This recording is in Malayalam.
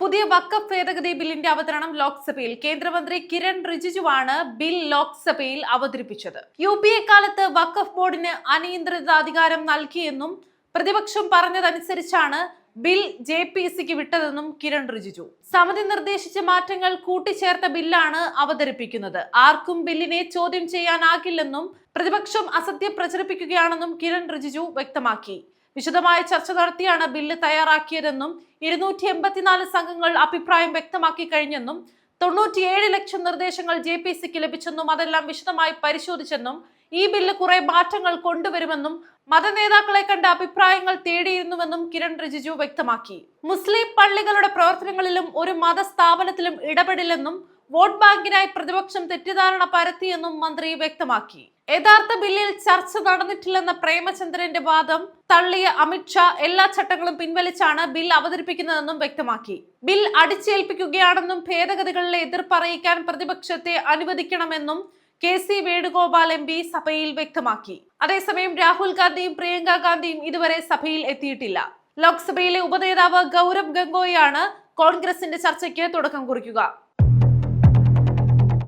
പുതിയ വക്കഫ് ഭേദഗതി ബില്ലിന്റെ അവതരണം ലോക്സഭയിൽ. കേന്ദ്രമന്ത്രി കിരൺ റിജിജുവാണ് ബിൽ ലോക്സഭയിൽ അവതരിപ്പിച്ചത്. യു പി എ കാലത്ത് വക്കഫ് ബോർഡിന് അനിയന്ത്രിത അധികാരം നൽകിയെന്നും പ്രതിപക്ഷം പറഞ്ഞതനുസരിച്ചാണ് ബിൽ ജെ പി സിക്ക് വിട്ടതെന്നും കിരൺ റിജിജു. സമിതി നിർദ്ദേശിച്ച മാറ്റങ്ങൾ കൂട്ടിച്ചേർത്ത ബില്ലാണ് അവതരിപ്പിക്കുന്നത്. ആർക്കും ബില്ലിനെ ചോദ്യം ചെയ്യാനാകില്ലെന്നും പ്രതിപക്ഷം അസത്യം പ്രചരിപ്പിക്കുകയാണെന്നും കിരൺ റിജിജു വ്യക്തമാക്കി. വിശദമായ ചർച്ച നടത്തിയാണ് ബില്ല് തയ്യാറാക്കിയതെന്നും ഇരുന്നൂറ്റി എൺപത്തിനാല് സംഘങ്ങൾ അഭിപ്രായം വ്യക്തമാക്കി കഴിഞ്ഞെന്നും തൊണ്ണൂറ്റിയേഴ് ലക്ഷം നിർദ്ദേശങ്ങൾ ജെ പി സിക്ക് ലഭിച്ചെന്നും അതെല്ലാം വിശദമായി പരിശോധിച്ചെന്നും ഈ ബില്ല് കുറെ മാറ്റങ്ങൾ കൊണ്ടുവരുമെന്നും മതനേതാക്കളെ കണ്ട അഭിപ്രായങ്ങൾ തേടിയിരുന്നുവെന്നും കിരൺ റിജിജു വ്യക്തമാക്കി. മുസ്ലിം പള്ളികളുടെ പ്രവർത്തനങ്ങളിലും ഒരു മതസ്ഥാപനത്തിലും ഇടപെടില്ലെന്നും വോട്ട് ബാങ്കിനായി പ്രതിപക്ഷം തെറ്റിദ്ധാരണ പരത്തിയെന്നും മന്ത്രി വ്യക്തമാക്കി. യഥാർത്ഥ ബില്ലിൽ ചർച്ച നടന്നിട്ടില്ലെന്ന പ്രേമചന്ദ്രന്റെ വാദം തള്ളിയ അമിത്ഷാ എല്ലാ ചട്ടങ്ങളും പിൻവലിച്ചാണ് ബിൽ അവതരിപ്പിക്കുന്നതെന്നും വ്യക്തമാക്കി. ബിൽ അടിച്ചേൽപ്പിക്കുകയാണെന്നും ഭേദഗതികളിലെ എതിർപ്പറിയിക്കാൻ പ്രതിപക്ഷത്തെ അനുവദിക്കണമെന്നും K C Venugopal M P സഭയിൽ വ്യക്തമാക്കി. അതേസമയം രാഹുൽ ഗാന്ധിയും പ്രിയങ്ക ഗാന്ധിയും ഇതുവരെ സഭയിൽ എത്തിയിട്ടില്ല. ലോക്സഭയിലെ ഉപനേതാവ് ഗൗരവ് ഗംഗോയാണ് കോൺഗ്രസിന്റെ ചർച്ചയ്ക്ക് തുടക്കം കുറിക്കുക.